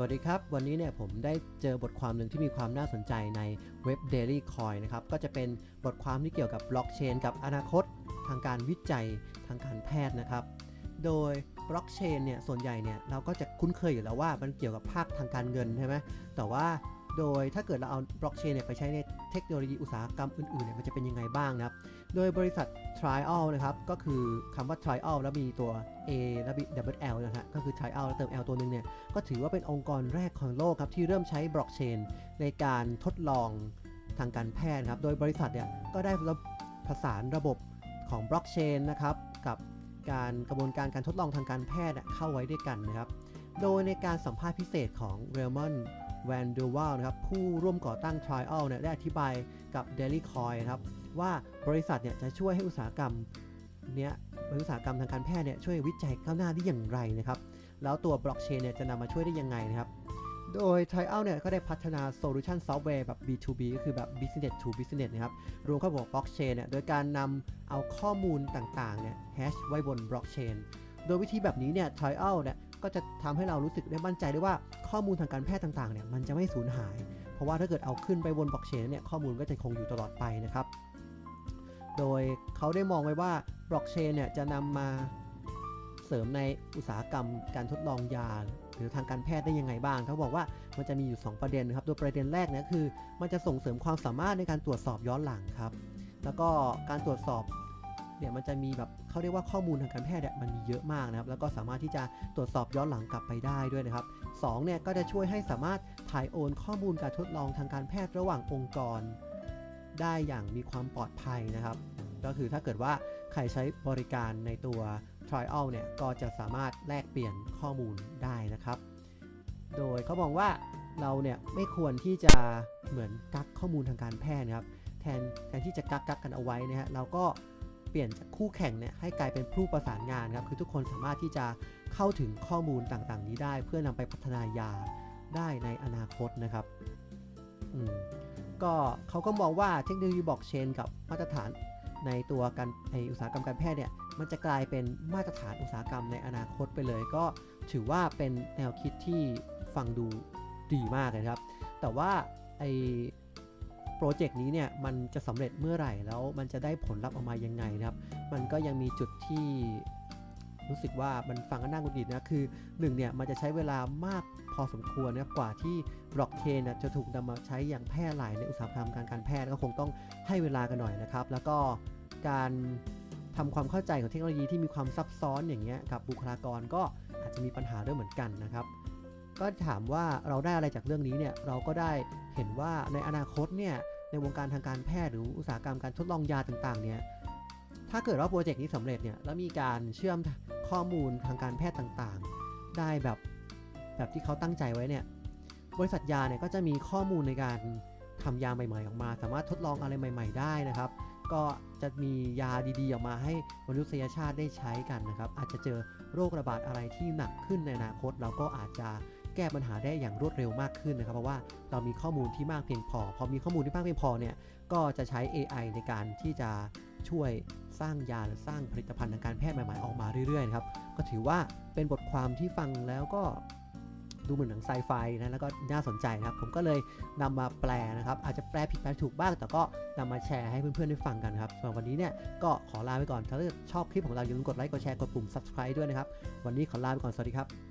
วัสดีครับ วันนี้เนี่ยผมได้เจอบทความหนึ่งที่มีความน่าสนใจในเว็บ Daily Coin นะครับ ก็จะเป็นบทความที่เกี่ยวกับบล็อกเชนกับอนาคต ทางการวิจัยทางการแพทย์นะครับ โดยบล็อกเชนเนี่ยส่วนใหญ่เนี่ยเราก็จะคุ้นเคยอยู่แล้วว่ามันเกี่ยวกับภาคทางการเงินใช่ไหมแต่ว่า โดยถ้าเกิดเราเอาบล็อกเชนเนี่ยไปใช้ในเทคโนโลยีอุตสาหกรรมอื่นๆเนี่ยมันจะเป็นยังไงบ้างนะครับ โดยบริษัท Trial นะครับ ก็คือคำว่า Trial แล้วมีตัว A และ double L นะฮะก็คือ Trial แล้วเติม L ตัวหนึ่งเนี่ย ก็ถือว่าเป็นองค์กรแรกของโลกครับ ที่เริ่มใช้บล็อกเชนในการทดลองทางการแพทย์ครับ โดยบริษัทเนี่ยก็ได้ระผสานระบบของบล็อกเชนนะครับกับการกระบวนการการทดลองทางการแพทย์เข้าไว้ด้วยกันนะครับ โดยในการสัมภาษณ์พิเศษของเรมอน แวนดูว l นะครับผู้ร่วมก่อตั้ง Trial เนี่ยได้อธิบายกับ Daily Coin นะครับว่าบริษัทเนี่ยจะช่วยให้อุตสาหกรรมเนี้ยอุตสาหกรรมทางการแพทย์เนี่ยช่วยวิจัยก้าวหน้าได้อย่างไรนะครับแล้วตัวบล็อกเชนเนี่ยจะนำมาช่วยได้ยังไงนะครับโดย Trial เนี่ยก็ได้พัฒนาโซลูชันซอฟต์แวร์แบบ B2B ก็คือแบบ business to business นะครับรวมเข้าบวกบล็อกเชนเนี่ยโดยการนำเอาข้อมูลต่างๆเนี่ยแฮชไว้บนบล็อกเชนโดยวิธีแบบนี้เนี่ย Trial เนี่ย ก็จะทำให้เรารู้สึกได้มั่นใจได้ว่าข้อมูลทางการแพทย์ต่างๆเนี่ยมันจะไม่สูญหาย เพราะว่าถ้าเกิดเอาขึ้นไปบนบล็อกเชนเนี่ยข้อมูลก็จะคงอยู่ตลอดไปนะครับ โดยเขาได้มองไว้ว่าบล็อกเชนเนี่ยจะนำมาเสริมในอุตสาหกรรมการทดลองยา หรือทางการแพทย์ได้ยังไงบ้าง เขาบอกว่ามันจะมีอยู่ 2 ประเด็นนะครับ โดยประเด็นแรกเนี่ยคือ มันจะส่งเสริมความสามารถในการตรวจสอบย้อนหลังครับ แล้วก็การตรวจสอบ เนี่ยมันจะมีแบบเขาเรียกว่าข้อมูลทางการแพทย์เนี่ยมันมีเยอะมากนะครับแล้วก็สามารถที่จะตรวจสอบย้อนหลังกลับไปได้ด้วยนะครับสองเนี่ยก็จะช่วยให้สามารถถ่ายโอนข้อมูลการทดลองทางการแพทย์ระหว่างองค์กร ได้อย่างมีความปลอดภัยนะครับ ก็คือถ้าเกิดว่าใครใช้บริการในตัว Trial เนี่ยก็จะสามารถแลกเปลี่ยนข้อมูลได้นะครับ โดยเขามองว่าเราเนี่ยไม่ควรที่จะเหมือนกักข้อมูลทางการแพทย์นะครับแทนแทนที่จะกักกักกันเอาไว้นะฮะเราก็ เปลี่ยนจากคู่แข่งเนี่ยให้กลายเป็นผู้ประสานงานครับคือทุกคนสามารถที่จะเข้าถึงข้อมูลต่างๆ นี้ได้ เพื่อนำไปพัฒนายาได้ในอนาคตนะครับอืมก็เขาก็มองว่าเทคโนโลยีบล็อกเชนกับมาตรฐานในตัวการในอุตสาหกรรมการแพทย์เนี่ยมันจะกลายเป็นมาตรฐานอุตสาหกรรมในอนาคตไปเลย ก็ถือว่าเป็นแนวคิดที่ฟังดูดีมากเลยนะครับ แต่ว่าไอ โปรเจกต์นี้เนี่ยมันจะสำเร็จเมื่อไหร่แล้วมันจะได้ผลลัพธ์ออกมายังไงนะครับ มันก็ยังมีจุดที่รู้สึกว่ามันฟังก็น่าหงุดหงิดนะคือหนึ่งเนี่ยมันจะใช้เวลามากพอสมควรนะกว่าที่บล็อกเชนจะถูกนำมาใช้อย่างแพร่หลายในอุตสาหกรรมการการแพทย์ก็คงต้องให้เวลากันหน่อยนะครับ แล้วก็การทำความเข้าใจของเทคโนโลยีที่มีความซับซ้อนอย่างเงี้ยกับบุคลากรก็อาจจะมีปัญหาด้วยเหมือนกันนะครับ ก็ถามว่าเราได้อะไรจากเรื่องนี้เนี่ยเราก็ได้เห็นว่าในอนาคตเนี่ยในวงการทางการแพทย์หรืออุตสาหกรรมการทดลองยาต่างๆเนี่ยถ้าเกิดว่าโปรเจกต์นี้สำเร็จเนี่ยแล้วมีการเชื่อมข้อมูลทางการแพทย์ต่างๆ ได้แบบแบบที่เขาตั้งใจไว้เนี่ยบริษัทยาเนี่ยก็จะมีข้อมูลในการทำยาใหม่ๆออกมา สามารถทดลองอะไรใหม่ ๆ ได้นะครับ ก็จะมียาดีๆออกมาให้มนุษยชาติได้ใช้กันนะครับ อาจจะเจอโรคระบาดอะไรที่หนักขึ้นในอนาคต เราก็อาจจะ แก้ปัญหาได้อย่างรวดเร็วมากขึ้นนะครับ เพราะว่าเรามีข้อมูลที่มากเพียงพอ พอมีข้อมูลที่มากเพียงพอเนี่ยก็จะใช้ AI ในการที่จะช่วยสร้างยาหรือสร้างผลิตภัณฑ์ทางการแพทย์ใหม่ๆออกมาเรื่อยๆนะครับก็ถือว่าเป็นบทความที่ฟังแล้วก็ดูเหมือนหนังไซไฟนะแล้วก็น่าสนใจนะครับ ผมก็เลยนำมาแปลนะครับ อาจจะแปลผิดแปลถูกบ้าง แต่ก็นำมาแชร์ให้เพื่อนๆได้ฟังกันครับสำหรับวันนี้เนี่ยก็ขอลาไปก่อน ถ้าชอบคลิปของเราอย่าลืมกดไลค์กดแชร์กดปุ่ม subscribe ด้วยนะครับ วันนี้ขอลาไปก่อน สวัสดีครับ